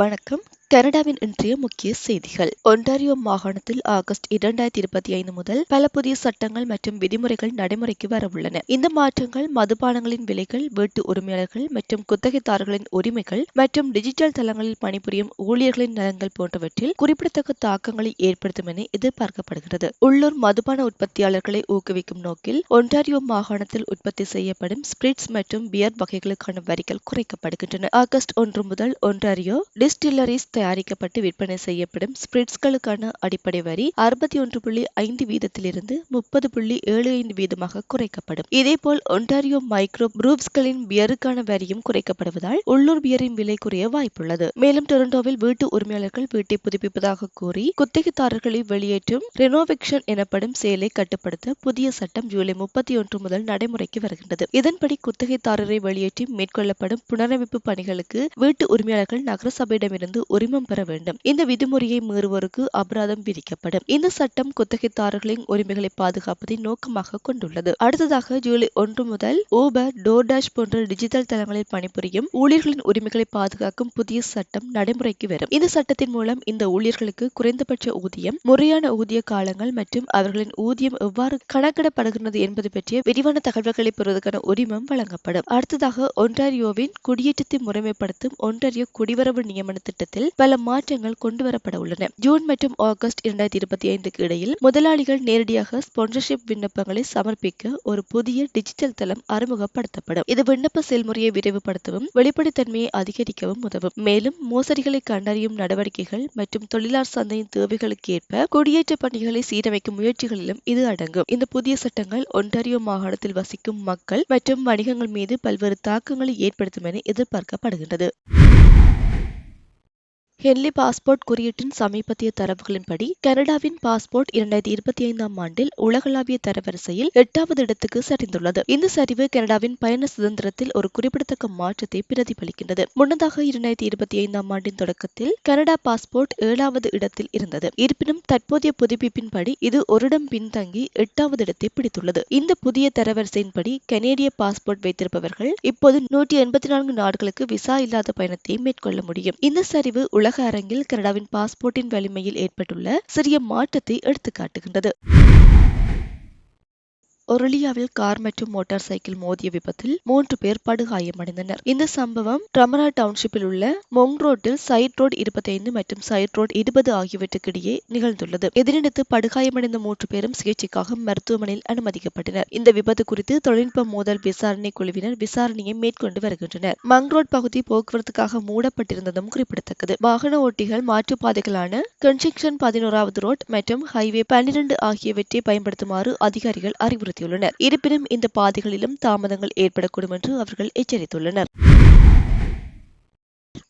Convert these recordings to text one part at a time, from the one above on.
வணக்கம். கனடாவின் இன்றைய முக்கிய செய்திகள். ஒன்டாரியோ மாகாணத்தில் ஆகஸ்ட் இரண்டாயிரத்தி இருபத்தி ஐந்து முதல் பல புதிய சட்டங்கள் மற்றும் விதிமுறைகள் நடைமுறைக்கு வரவுள்ளன. இந்த மாற்றங்கள் மதுபானங்களின் விலைகள் வீட்டு உரிமையாளர்கள் மற்றும் குத்தகைதாரர்களின் உரிமைகள் மற்றும் டிஜிட்டல் தளங்களில் பணிபுரியும் ஊழியர்களின் நலன்கள் போன்றவற்றில் குறிப்பிடத்தக்க தாக்கங்களை ஏற்படுத்தும் என எதிர்பார்க்கப்படுகிறது. உள்ளூர் மதுபான உற்பத்தியாளர்களை ஊக்குவிக்கும் நோக்கில் ஒன்டாரியோ மாகாணத்தில் உற்பத்தி செய்யப்படும் ஸ்பிரிட்ஸ் மற்றும் பியர் வகைகளுக்கான வரிகள் குறைக்கப்படுகின்றன. ஆகஸ்ட் ஒன்று முதல் ஒன்டாரியோ டிஸ்டில்லரிஸ் தயாரிக்கப்பட்டு விற்பனை செய்யப்படும் ஸ்பிரிட்ஸ்களுக்கான அடிப்படை வரி அறுபத்தி ஒன்று புள்ளி ஐந்து வீதத்திலிருந்து முப்பது புள்ளி ஏழு ஐந்து வீதமாக குறைக்கப்படும். இதேபோல் ஒன்டாரியோ மைக்ரோ ப்ரூவ்ஸ்களின் பியருக்கான வரியும் குறைக்கப்படுவதால் உள்ளூர் பியரின் விலை குறைய வாய்ப்புள்ளது. மேலும் டொரண்டோவில் வீட்டு உரிமையாளர்கள் வீட்டை புதுப்பிப்பதாக கூறி குத்தகைதாரர்களை வெளியேற்றும் ரெனோவெக்ஷன் எனப்படும் செயலை கட்டுப்படுத்த புதிய சட்டம் ஜூலை முப்பத்தி ஒன்று முதல் நடைமுறைக்கு வருகின்றது. இதன்படி குத்தகைதாரரை வெளியேற்றி மேற்கொள்ளப்படும் புனரமைப்பு பணிகளுக்கு வீட்டு உரிமையாளர்கள் நகரசபையிடமிருந்து உரிமை உரிமம் பெற வேண்டும். இந்த விதிமுறையை மீறுவோருக்கு அபராதம் விதிக்கப்படும். இந்த சட்டம் குத்தகைதாரர்களின் உரிமைகளை பாதுகாப்பதை நோக்கமாக கொண்டுள்ளது. அடுத்ததாக ஜூலை ஒன்று முதல் ஊபர் டோர்டாஷ் போன்ற டிஜிட்டல் தளங்களில் பணிபுரியும் ஊழியர்களின் உரிமைகளை பாதுகாக்கும் புதிய சட்டம் நடைமுறைக்கு வரும். இந்த சட்டத்தின் மூலம் இந்த ஊழியர்களுக்கு குறைந்தபட்ச ஊதியம் முறையான ஊதிய காலங்கள் மற்றும் அவர்களின் ஊதியம் எவ்வாறு கணக்கிடப்படுகிறது என்பது பற்றிய விரிவான தகவல்களை பெறுவதற்கான உரிமம் வழங்கப்படும். அடுத்ததாக ஒன்டாரியோவின் குடியேற்றத்தை முறைமைப்படுத்தும் ஒன்டாரியோ குடிவரவு நியமன திட்டத்தில் பல மாற்றங்கள் கொண்டுவரப்பட உள்ளன. ஜூன் மற்றும் ஆகஸ்ட் இரண்டாயிரத்தி இருபத்தி ஐந்துக்கு இடையில் முதலாளிகள் நேரடியாக ஸ்பான்சர்ஷிப் விண்ணப்பங்களை சமர்ப்பிக்க ஒரு புதிய டிஜிட்டல் தளம் அறிமுகப்படுத்தப்படும். இது விண்ணப்ப செயல்முறையை விரைவுபடுத்தவும் வெளிப்படைத்தன்மையை அதிகரிக்கவும் உதவும். மேலும் மோசடிகளை கண்டறியும் நடவடிக்கைகள் மற்றும் தொழிலாளர் சந்தையின் தேவைகளுக்கு ஏற்ப குடியேற்ற பணிகளை சீரமைக்கும் முயற்சிகளிலும் இது அடங்கும். இந்த புதிய சட்டங்கள் ஒன்டாரியோ மாகாணத்தில் வசிக்கும் மக்கள் மற்றும் வணிகங்கள் மீது பல்வேறு தாக்கங்களை ஏற்படுத்தும் என எதிர்பார்க்கப்படுகின்றது. ஹென்லி பாஸ்போர்ட் குறியீட்டின் சமீபத்திய தரவுகளின்படி கனடாவின் பாஸ்போர்ட் இரண்டாயிரத்தி இருபத்தி ஐந்தாம் ஆண்டில் உலகளாவிய தரவரிசையில் எட்டாவது இடத்துக்கு சரிந்துள்ளது. இந்த சரிவு கனடாவின் பயண சுதந்திரத்தில் ஒரு குறிப்பிடத்தக்க மாற்றத்தை பிரதிபலிக்கின்றது. முன்னதாக இரண்டாயிரத்தி இருபத்தி ஐந்தாம் ஆண்டின் தொடக்கத்தில் கனடா பாஸ்போர்ட் ஏழாவது இடத்தில் இருந்தது. இருப்பினும் தற்போதைய புதுப்பிப்பின்படி இது ஒரு இடம் பின்தங்கி எட்டாவது இடத்தை பிடித்துள்ளது. இந்த புதிய தரவரிசையின்படி கனேடிய பாஸ்போர்ட் வைத்திருப்பவர்கள் இப்போது நூற்றி எண்பத்தி நான்கு நாடுகளுக்கு விசா இல்லாத பயணத்தை மேற்கொள்ள முடியும். இந்த சரிவு உலக அரங்கில் கனடாவின் பாஸ்போர்ட்டின் வலிமையில் ஏற்பட்டுள்ள சிறிய மாற்றத்தை எடுத்துக்காட்டுகின்றது. ஒரலியாவில் கார் மற்றும் மோட்டார் சைக்கிள் மோதிய விபத்தில் மூன்று பேர் படுகாயமடைந்தனர். இந்த சம்பவம் ட்ரமரா டவுன்ஷிப்பில் உள்ள மொங் ரோட்டில் சைட் ரோட் இருபத்தி ஐந்து மற்றும் சைட் ரோட் இருபது ஆகியவற்றுக்கிடையே நிகழ்ந்துள்ளது. இதனையடுத்து படுகாயமடைந்த மூன்று பேரும் சிகிச்சைக்காக மருத்துவமனையில் அனுமதிக்கப்பட்டனர். இந்த விபத்து குறித்து தொழில்நுட்ப மோதல் விசாரணை குழுவினர் விசாரணையை மேற்கொண்டு வருகின்றனர். மங் ரோட் பகுதி போக்குவரத்துக்காக மூடப்பட்டிருந்ததும் குறிப்பிடத்தக்கது. வாகன ஓட்டிகள் மாற்றுப்பாதைகளான கன்ஸ்ட்ரக்ஷன் பதினோராவது ரோட் மற்றும் ஹைவே பன்னிரண்டு ஆகியவற்றை பயன்படுத்துமாறு அதிகாரிகள் அறிவுறுத்தி ஏற்படுத்தியுள்ளனர். இருப்பினும் இந்த பாதைகளிலும் தாமதங்கள் ஏற்படக்கூடும் என்று அவர்கள் எச்சரித்துள்ளனர்.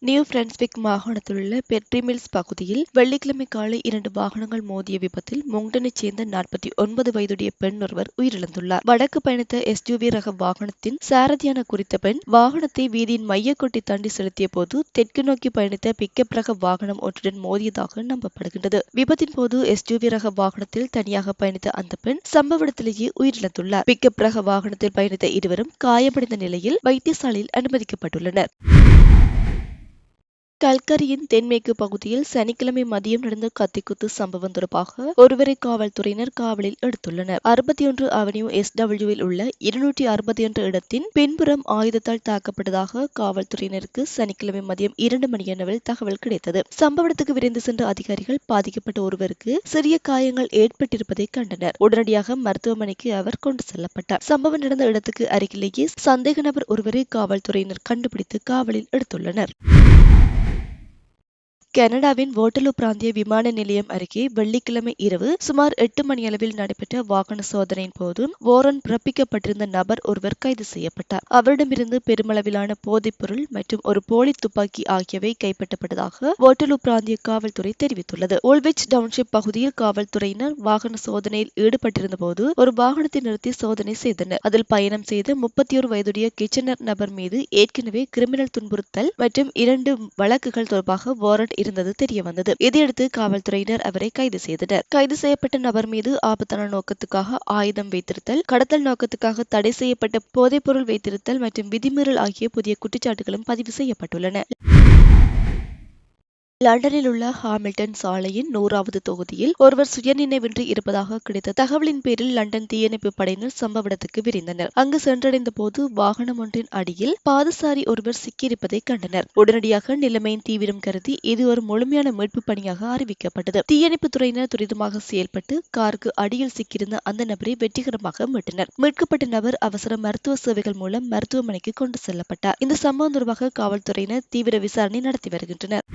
நியூ பிரான்ஸ்பிக் மாகாணத்தில் உள்ள பெட்ரி மில்ஸ் பகுதியில் வெள்ளிக்கிழமை காலை இரண்டு வாகனங்கள் மோதிய விபத்தில் மொங்டனைச் சேர்ந்த நாற்பத்தி ஒன்பது வயதுடைய பெண் ஒருவர் உயிரிழந்துள்ளார். வடக்கு பயணித்த எஸ்யூவி ரக வாகனத்தின் சாரதியான குறித்த பெண் வாகனத்தை வீதியின் மையக்கொட்டி தாண்டி செலுத்திய போது தெற்கு நோக்கி பயணித்த பிக்கப் ரக வாகனம் ஒன்றுடன் மோதியதாக நம்பப்படுகின்றது. விபத்தின் போது எஸ்யூவி ரக வாகனத்தில் தனியாக பயணித்த அந்த பெண் சம்பவ இடத்திலேயே உயிரிழந்துள்ளார். பிக்கப் ரக வாகனத்தில் பயணித்த இருவரும் காயமடைந்த நிலையில் வைத்தியசாலையில் அனுமதிக்கப்பட்டுள்ளனர். கல்கரியின் தென்மேற்கு பகுதியில் சனிக்கிழமை மதியம் நடந்த கத்திக்குத்து சம்பவம் தொடர்பாக ஒருவரை காவல்துறையினர் காவலில் எடுத்துள்ளனர். அறுபத்தி ஒன்று அவென்யூ எஸ் டபிள்யூவில் உள்ள இருநூற்றி அறுபத்தி ஒன்று இடத்தின் பின்புறம் ஆயுதத்தால் தாக்கப்பட்டதாக காவல்துறையினருக்கு சனிக்கிழமை மதியம் இரண்டு மணியளவில் தகவல் கிடைத்தது. சம்பவ இடத்துக்கு விரைந்து சென்ற அதிகாரிகள் பாதிக்கப்பட்ட ஒருவருக்கு சிறிய காயங்கள் ஏற்பட்டிருப்பதை கண்டனர். உடனடியாக மருத்துவமனைக்கு அவர் கொண்டு செல்லப்பட்டார். சம்பவம் நடந்த இடத்துக்கு அருகிலேயே சந்தேக நபர் ஒருவரை காவல்துறையினர் கண்டுபிடித்து காவலில் எடுத்துள்ளனர். கனடாவின் ஓட்டலு பிராந்திய விமான நிலையம் அருகே வெள்ளிக்கிழமை இரவு சுமார் எட்டு மணியளவில் நடைபெற்ற வாகன சோதனையின் போது வாரன் பிறப்பிக்கப்பட்டிருந்த நபர் ஒருவர் கைது செய்யப்பட்டார். அவரிடமிருந்து பெருமளவிலான போதைப் பொருள் மற்றும் ஒரு போலி துப்பாக்கி ஆகியவை கைப்பற்றப்பட்டதாக ஓட்டலு பிராந்திய காவல்துறை தெரிவித்துள்ளது. ஓல்விச் டவுன்ஷிப் பகுதியில் காவல்துறையினர் வாகன சோதனையில் ஈடுபட்டிருந்த போது ஒரு வாகனத்தை நிறுத்தி சோதனை செய்தனர். அதில் பயணம் செய்த முப்பத்தி ஒரு வயதுடைய கிச்சனர் நபர் மீது ஏற்கனவே கிரிமினல் துன்புறுத்தல் மற்றும் இரண்டு வழக்குகள் தொடர்பாக வாரண்ட் இருந்தது தெரிய வந்தது இதையடுத்து காவல்துறையினர் அவரை கைது செய்தனர். கைது செய்யப்பட்ட நபர் மீது ஆபத்தான நோக்கத்துக்காக ஆயுதம் வைத்திருத்தல் கடத்தல் நோக்கத்துக்காக தடை செய்யப்பட்ட போதைப்பொருள் வைத்திருத்தல் மற்றும் விதிமீறல் ஆகிய புதிய குற்றச்சாட்டுகளும் பதிவு செய்யப்பட்டுள்ளன. லண்டனில் உள்ள ஹாமில்டன் சாலையின் நூறாவது தொகுதியில் ஒருவர் சுயநினைவின்றி இருப்பதாக கிடைத்த தகவலின் பேரில் லண்டன் தீயணைப்பு படையினர் சம்பவ இடத்துக்கு விரைந்தனர். அங்கு சென்றடைந்த போது வாகனம் ஒன்றின் அடியில் பாதசாரி ஒருவர் சிக்கியிருப்பதை கண்டனர். உடனடியாக நிலைமையின் தீவிரம் கருதி இது ஒரு முழுமையான மீட்பு பணியாக அறிவிக்கப்பட்டது. தீயணைப்பு துறையினர் துரிதமாக செயல்பட்டு காருக்கு அடியில் சிக்கியிருந்த அந்த நபரை வெற்றிகரமாக மீட்டனர். மீட்கப்பட்ட நபர் அவசர மருத்துவ சேவைகள் மூலம் மருத்துவமனைக்கு கொண்டு செல்லப்பட்டார். இந்த சம்பவம் தொடர்பாக காவல்துறையினர் தீவிர விசாரணை நடத்தி வருகின்றனர்.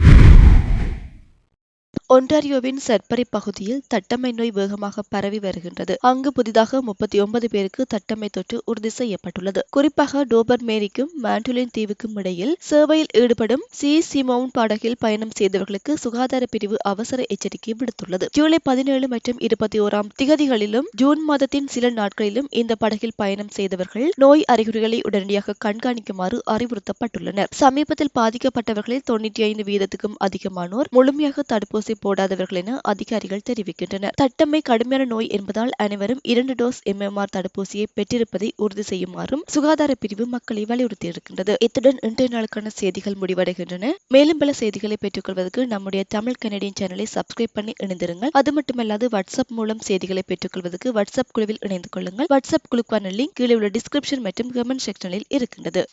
ஒன்டாரியோவின் சட்பரி பகுதியில் தட்டம்மை நோய் வேகமாக பரவி வருகின்றது. அங்கு புதிதாக முப்பத்தி ஒன்பது பேருக்கு தட்டம்மை தொற்று உறுதி செய்யப்பட்டுள்ளது. குறிப்பாக டோபர் மேரிக்கும் மாண்டுலின் தீவுக்கும் இடையில் சேவையில் ஈடுபடும் சி. சிமோன் படகில் பயணம் செய்தவர்களுக்கு சுகாதார பிரிவு அவசர எச்சரிக்கை விடுத்துள்ளது. ஜூலை பதினேழு மற்றும் இருபத்தி ஓராம் திகதிகளிலும் ஜூன் மாதத்தின் சில நாட்களிலும் இந்த படகில் பயணம் செய்தவர்கள் நோய் அறிகுறிகளை உடனடியாக கண்காணிக்குமாறு அறிவுறுத்தப்பட்டுள்ளனர். சமீபத்தில் பாதிக்கப்பட்டவர்களில் தொன்னூற்றி ஐந்து வீதத்துக்கும் அதிகமானோர் முழுமையாக தடுப்பூசி போடாதவர்கள் என அதிகாரிகள் தெரிவிக்கின்றனர். தட்டம்மை கடுமையான நோய் என்பதால் அனைவரும் இரண்டு டோஸ் எம்எம்ஆர் தடுப்பூசியை பெற்றிருப்பதை உறுதி செய்யுமாறும் சுகாதார பிரிவு மக்களை வலியுறுத்தியிருக்கின்றது. இத்துடன் இன்றைய நாளுக்கான செய்திகள் முடிவடைகின்றன. மேலும் பல செய்திகளை பெற்றுக்கொள்வதற்கு நம்முடைய தமிழ் கனடியன் சேனலை சப்ஸ்கிரைப் பண்ணி இணைந்திருங்கள். அது மட்டுமல்லாது வாட்ஸ்அப் மூலம் செய்திகளை பெற்றுக்கொள்வதற்கு வாட்ஸ்அப் குழுவில் இணைந்து கொள்ளுங்கள். வாட்ஸ்அப் குழுக்கான லிங்க் கீழே உள்ள டிஸ்கிரிப்ஷன் மற்றும் கமெண்ட் செக்ஷனில் இருக்கின்றது.